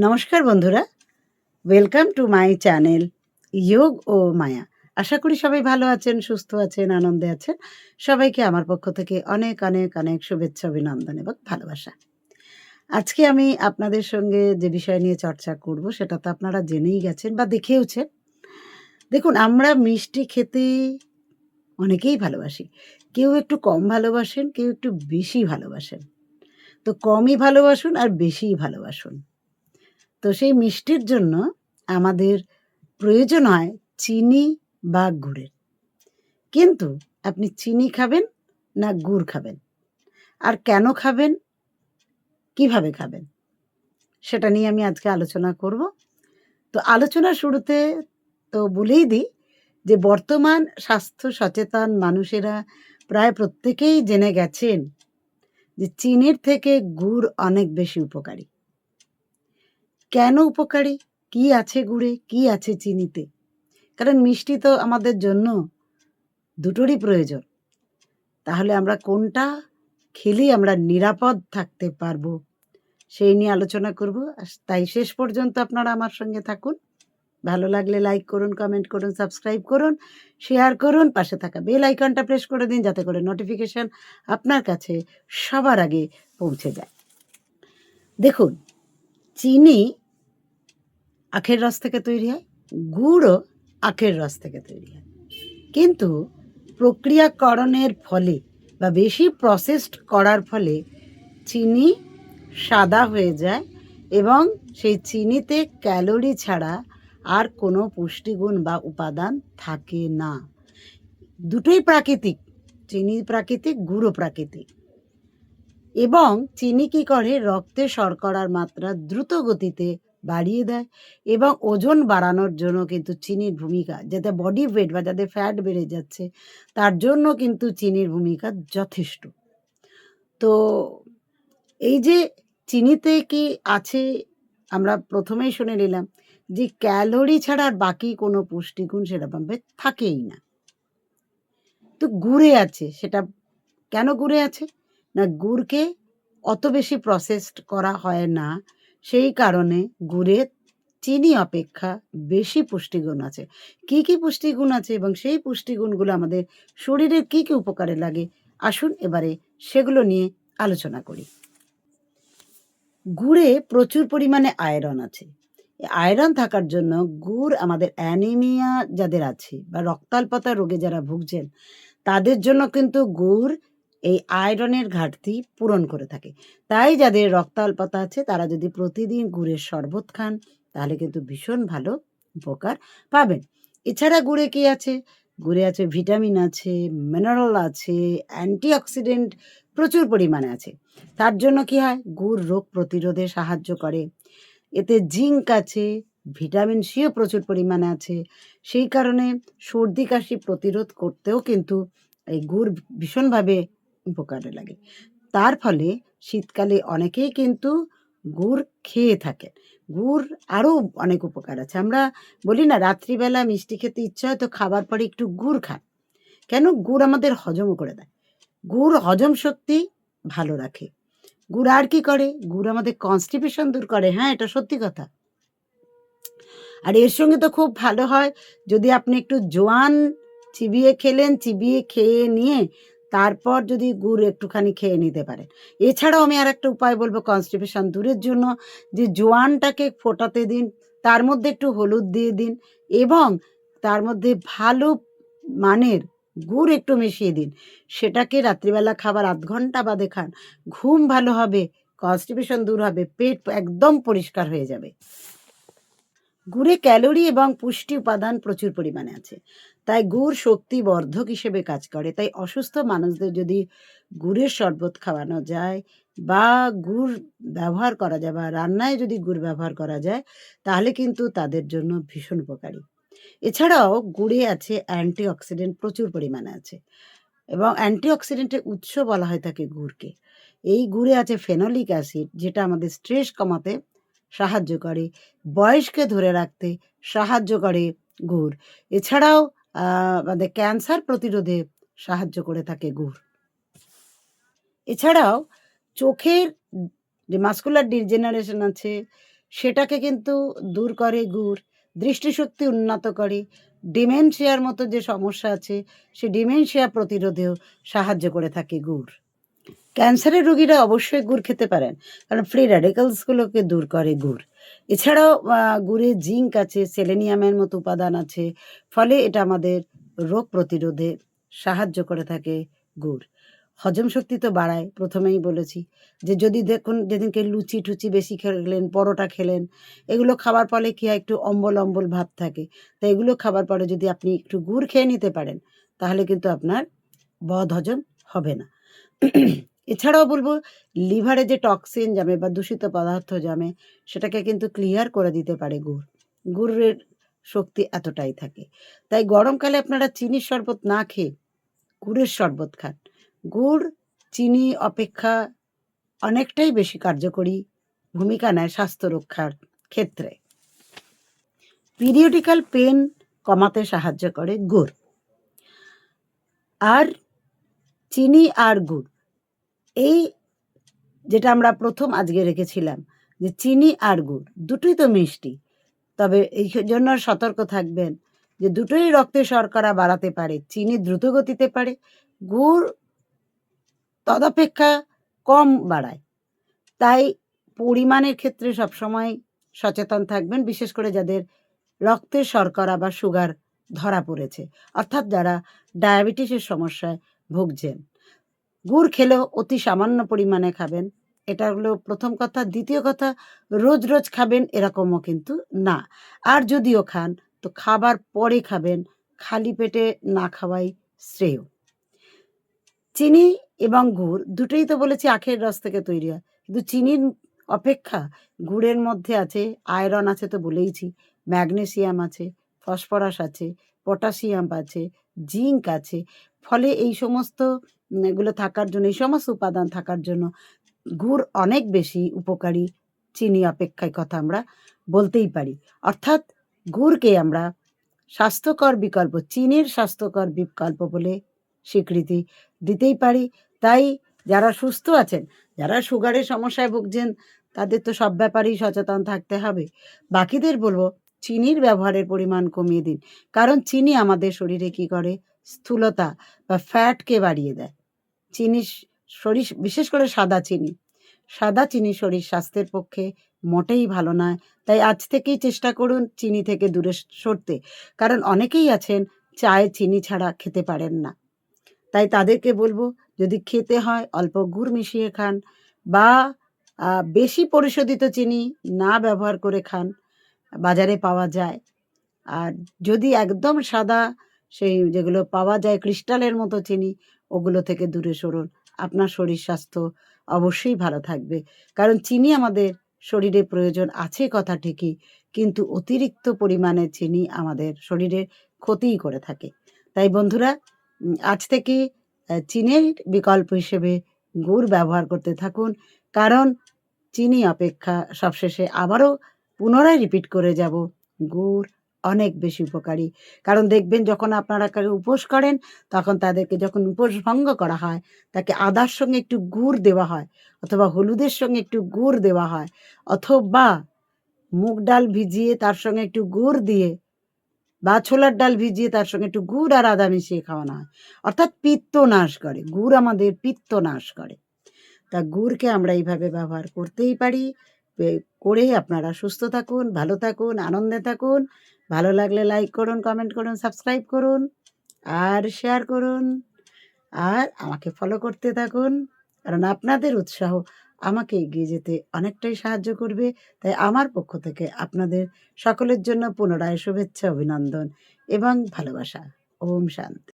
নমস্কার বন্ধুরা। Welcome to my channel যোগ ও মায়া আশা করি সবাই ভালো আছেন, সুস্থ আছেন, আনন্দে আছেন। সবাইকে আমার পক্ষ থেকে অনেক অনেক অনেক শুভেচ্ছা, অভিনন্দন এবং ভালোবাসা। আজকে আমি আপনাদের সঙ্গে যে বিষয় নিয়ে চর্চা করব, সেটা তো আপনারা জেনেই গেছেন বা দেখেওছেন। দেখুন, আমরা মিষ্টি খেতে অনেকেই ভালোবাসি। কেউ একটু কম ভালোবাসেন, কেউ একটু বেশি ভালোবাসেন। তো কমই ভালোবাসুন আর বেশিই ভালোবাসুন। তো সেই মিষ্টির জন্য আমাদের প্রয়োজন হয় চিনি বা গুড়ের। কিন্তু আপনি চিনি খাবেন না গুড় খাবেন? আর কেন খাবেন? কীভাবে খাবেন? সেটা নিয়ে আমি আজকে আলোচনা করব। তো আলোচনার শুরুতে তো বলেই দিই যে বর্তমান স্বাস্থ্য সচেতন মানুষেরা প্রায় প্রত্যেকেই জেনে গেছেন যে চিনির থেকে গুড় অনেক বেশি উপকারী। কেন উপকারী? কি আছে গুড়ে? কি আছে চিনিতে? কারণ মিষ্টি তো আমাদের জন্য দুটোরই প্রয়োজন। তাহলে আমরা কোনটা খেলেই আমরা নিরাপদ থাকতে পারব? সেই নিয়ে আলোচনা করব। আর তাই শেষ পর্যন্ত আপনারা আমার সঙ্গে থাকুন। ভালো লাগলে লাইক করুন কমেন্ট করুন সাবস্ক্রাইব করুন শেয়ার করুন, পাশে থাকা বেল আইকনটা প্রেস করে দিন যাতে করে নোটিফিকেশন আপনার কাছে সবার আগে পৌঁছে যায়। দেখুন চিনি আখের রস থেকে তৈরি হয়, গুড়ও আখের রস থেকে তৈরি হয়। কিন্তু প্রক্রিয়াকরণের ফলে বা বেশি প্রসেসড করার ফলে চিনি সাদা হয়ে যায় এবং সেই চিনিতে ক্যালোরি ছাড়া আর কোনো পুষ্টিগুণ বা উপাদান থাকে না। দুটোই প্রাকৃতিক চিনি প্রাকৃতিক গুঁড়ো প্রাকৃতিক। এবং চিনি কী করে? রক্তে শর্করার মাত্রা দ্রুত গতিতে বাড়িয়ে দেয় এবং ওজন বাড়ানোর জন্য কিন্তু চিনির ভূমিকা, যাতে বডি ওয়েট বা যাদের ফ্যাট বেড়ে যাচ্ছে, তার জন্য কিন্তু চিনির ভূমিকা যথেষ্ট। তো এই যে চিনিতে কি আছে, আমরা প্রথমেই শুনে নিলাম যে ক্যালোরি ছাড়া আর বাকি কোনো পুষ্টিগুণ সেরকমভাবে থাকেই না। তো গুড়ে আছে, সেটা কেন গুড়ে আছে? না গুড়কে অত বেশি প্রসেসড করা হয় না। সেই কারণে গুড়ে চিনি অপেক্ষা বেশি পুষ্টিগুণ আছে। কি কি পুষ্টিগুণ আছে এবং সেই পুষ্টিগুণগুলো আমাদের শরীরের কি কি উপকারে লাগে, আসুন এবারে সেগুলো নিয়ে আলোচনা করি। গুড়ে প্রচুর পরিমাণে আয়রন আছে। আয়রন থাকার জন্য গুড় আমাদের অ্যানিমিয়া যাদের আছে বা রক্তাল্পতা রোগে যারা ভুগছেন, তাদের জন্য কিন্তু গুড় এই আয়রনের ঘাটতি পূরণ করে থাকে। তাই যাদের রক্তাল্পতা আছে, তারা যদি প্রতিদিন গুড়ের শরবত খান, তাহলে কিন্তু ভীষণ ভালো উপকার পাবেন। এছাড়া গুড়ে কি আছে? গুড়ে আছে ভিটামিন আছে মিনারেল আছে অ্যান্টিঅক্সিডেন্ট প্রচুর পরিমাণে আছে। তার জন্য কি হয়? গুড় রোগ প্রতিরোধে সাহায্য করে। এতে জিঙ্ক আছে, ভিটামিন সিও প্রচুর পরিমাণে আছে। সেই কারণে সর্দি কাশি প্রতিরোধ করতেও কিন্তু এই গুড় ভীষণভাবে উপকারে লাগে। তার ফলে শীতকালে অনেকেই কিন্তু গুড় খেয়ে থাকেন। গুড় আরও অনেক উপকার আছে। আমরা বলি না, রাত্রিবেলা মিষ্টি খেতে ইচ্ছা হয় তো খাবার পরে একটু গুড় খান। কেন? গুড় আমাদের হজমও করে দেয়। গুড় হজম শক্তি ভালো রাখে। গুড় আর কি করে? গুড় আমাদের কনস্টিপেশন দূর করে। হ্যাঁ এটা সত্যি কথা। আর এর সঙ্গে তো খুব ভালো হয়, যদি আপনি একটু জোয়ান চিবিয়ে খেলেন, চিবিয়ে খেয়ে নিয়ে তারপর যদি গুড় একটুখানি খেয়ে নিতে পারেন এছাড়াও আমি আর একটা উপায় বলব কনস্টিপেশন দূরের জন্য, যে জোয়ানটাকে ফোটাতে দিন, তার মধ্যে একটু হলুদ দিয়ে দিন এবং তার মধ্যে ভালো মানের গুড় একটু মিশিয়ে দিন। সেটাকে রাত্রিবেলা খাবার আধ ঘণ্টা বাদে খান। ঘুম ভালো হবে কনস্টিপেশন দূর হবে, পেট একদম পরিষ্কার হয়ে যাবে। গুড়ে ক্যালোরি এবং পুষ্টি উপাদান প্রচুর পরিমাণে আছে। তাই গুড় শক্তিবর্ধক হিসেবে কাজ করে। তাই অসুস্থ মানুষদের যদি গুড়ের শরবত খাওয়ানো যায় বা গুড় ব্যবহার করা যায় বা রান্নায় যদি গুড় ব্যবহার করা যায়, তাহলে কিন্তু তাদের জন্য ভীষণ উপকারী। এছাড়াও গুড়ে আছে অ্যান্টিঅক্সিডেন্ট, প্রচুর পরিমাণে আছে এবং অ্যান্টিঅক্সিডেন্টের উৎস বলা হয় থাকে গুড়কে। এই গুড়ে আছে ফেনলিক অ্যাসিড, যেটা আমাদের স্ট্রেস কমাতে সাহায্য করে, বয়সকে ধরে রাখতে সাহায্য করে গুড়। এছাড়াও আমাদের ক্যান্সার প্রতিরোধে সাহায্য করে থাকে গুড়। এছাড়াও চোখের যে মাস্কুলার ডিজেনারেশন আছে, সেটাকে কিন্তু দূর করে গুড়, দৃষ্টিশক্তি উন্নত করে, ডিমেনশিয়ার মতো যে সমস্যা আছে, সে ডিমেনশিয়া প্রতিরোধেও সাহায্য করে থাকে গুড়। ক্যান্সারের রোগীরা অবশ্যই গুড় খেতে পারেন, কারণ ফ্রি র্যাডিক্যালসগুলোকে দূর করে গুড়। এছাড়াও গুড়ে জিঙ্ক আছে, সেলেনিয়ামের মতো উপাদান আছে, ফলে এটা আমাদের রোগ প্রতিরোধে সাহায্য করে থাকে গুড়। হজম শক্তি তো বাড়ায়, প্রথমেই বলেছি। যে যদি দেখুন, যেদিনকে লুচি টুচি বেশি খেলেন, পরোটা খেলেন, এগুলো খাবার ফলে কি হয়, একটু অম্বল অম্বল ভাব থাকে। তো এগুলো খাবার পরে যদি আপনি একটু গুড় খেয়ে নিতে পারেন, তাহলে কিন্তু আপনার বদ হজম হবে না। এছাড়াও বলব, লিভারে যে টক্সিন জমে বা দূষিত পদার্থ জমে সেটাকে কিন্তু ক্লিয়ার করে দিতে পারে গুড়। গুড়ের শক্তি এতটাই থাকে। তাই গরমকালে আপনারা চিনির শরবত না খেয়ে গুড়ের শরবত খান। গুড়, চিনি অপেক্ষা অনেকটাই বেশি কার্যকরী ভূমিকা নেয় স্বাস্থ্য রক্ষার ক্ষেত্রে। পিরিয়ডিক্যাল পেন কমাতে সাহায্য করে গুড়। আর চিনি আর গুড় এই যেটা আমরা প্রথম আজকে রেখেছিলাম, যে চিনি আর গুড়, দুটোই তো মিষ্টি। তবে এই জন্য সতর্ক থাকবেন যে দুটোই রক্তে শর্করা বাড়াতে পারে, চিনি দ্রুত গতিতে পারে, গুড় তদপেক্ষা কম বাড়ায়। তাই পরিমাণের ক্ষেত্রে সবসময় সচেতন থাকবেন, বিশেষ করে যাদের রক্তে শর্করা বা সুগার ধরা পড়েছে। অর্থাৎ যারা ডায়াবেটিসের সমস্যায় ভুগছেন। গুড় খেলেও অতি সামান্য পরিমাণে খাবেন। এটা হলো প্রথম কথা। দ্বিতীয় কথা, রোজ রোজ খাবেন এরকমও কিন্তু না। আর যদিও খান, তো খাবার পরে খাবেন, খালি পেটে না খাওয়াই শ্রেয়। চিনি এবং গুড় দুটোই তো বলেছি আখের রস থেকে তৈরি হয়। কিন্তু চিনির অপেক্ষা গুড়ের মধ্যে আছে, আয়রন আছে তো বলেইছি, ম্যাগনেসিয়াম আছে, ফসফরাস আছে, পটাশিয়াম আছে, জিঙ্ক আছে। ফলে এই সমস্ত এগুলো থাকার জন্য, এই সমস্ত উপাদান থাকার জন্য গুড় অনেক বেশি উপকারী, চিনি অপেক্ষায় কথা আমরা বলতেই পারি। অর্থাৎ গুড়কে আমরা স্বাস্থ্যকর বিকল্প, চিনির স্বাস্থ্যকর বিকল্প বলে স্বীকৃতি দিতেই পারি। তাই যারা সুস্থ আছেন, যারা সুগারের সমস্যায় ভুগছেন, তাদের তো সব ব্যাপারেই সচেতন থাকতে হবে। বাকিদের বলব, চিনির ব্যবহারের পরিমাণ কমিয়ে দিন। কারণ চিনি আমাদের শরীরে কি করে? স্থূলতা বা ফ্যাটকে বাড়িয়ে দেয়। চিনি শরীর বিশেষ করে সাদা চিনি। সাদা চিনি শরীর স্বাস্থ্যের পক্ষে মোটেই ভালো নয়। তাই আজ থেকেই চেষ্টা করুন চিনি থেকে দূরে সরতে। কারণ অনেকেই আছেন চায়ে চিনি ছাড়া খেতে পারেন না। তাই তাদেরকে বলব, যদি খেতে হয়, অল্প গুড় মিশিয়ে খান বা বেশি পরিশোধিত চিনি না ব্যবহার করে খান, বাজারে পাওয়া যায়। আর যদি একদম সাদা, সেই যেগুলো পাওয়া যায় ক্রিস্টালের মতো চিনি ওগুলো থেকে দূরে সরুন। আপনার শরীর স্বাস্থ্য অবশ্যই ভালো থাকবে। কারণ চিনি আমাদের শরীরে প্রয়োজন আছে কথা ঠিকই, কিন্তু অতিরিক্ত পরিমাণে চিনি আমাদের শরীরে ক্ষতিই করে থাকে। তাই বন্ধুরা আজ থেকে চিনির বিকল্প হিসেবে গুড় ব্যবহার করতে থাকুন। কারণ চিনি অপেক্ষা সবশেষে আবারও পুনরায় রিপিট করে যাব গুড় অনেক বেশি উপকারী। কারণ দেখবেন যখন আপনারা কারও উপোস করেন, তখন তাদেরকে যখন উপোস ভঙ্গ করা হয়, তাকে আদার সঙ্গে একটু গুড় দেওয়া হয়, অথবা হলুদের সঙ্গে একটু গুড় দেওয়া হয়, অথবা মুগ ডাল ভিজিয়ে তার সঙ্গে একটু গুড় দিয়ে বা ছোলার ডাল ভিজিয়ে তার সঙ্গে একটু গুড় আর আদা মিশিয়ে খাওয়ানো হয়। অর্থাৎ পিত্ত নাশ করে, গুড় আমাদের পিত্ত নাশ করে। তা গুড়কে আমরা এইভাবে ব্যবহার করতেই পারি। করে আপনারা সুস্থ থাকুন, ভালো থাকুন, আনন্দে থাকুন। ভালো লাগলে লাইক করুন কমেন্ট করুন সাবস্ক্রাইব করুন আর শেয়ার করুন আর আমাকে ফলো করতে থাকুন। কারণ আপনাদের উৎসাহ আমাকে এগিয়ে যেতে অনেকটাই সাহায্য করবে। তাই আমার পক্ষ থেকে আপনাদের সকলের জন্য পুনরায় শুভেচ্ছা, অভিনন্দন এবং ভালোবাসা। ওম শান্তি।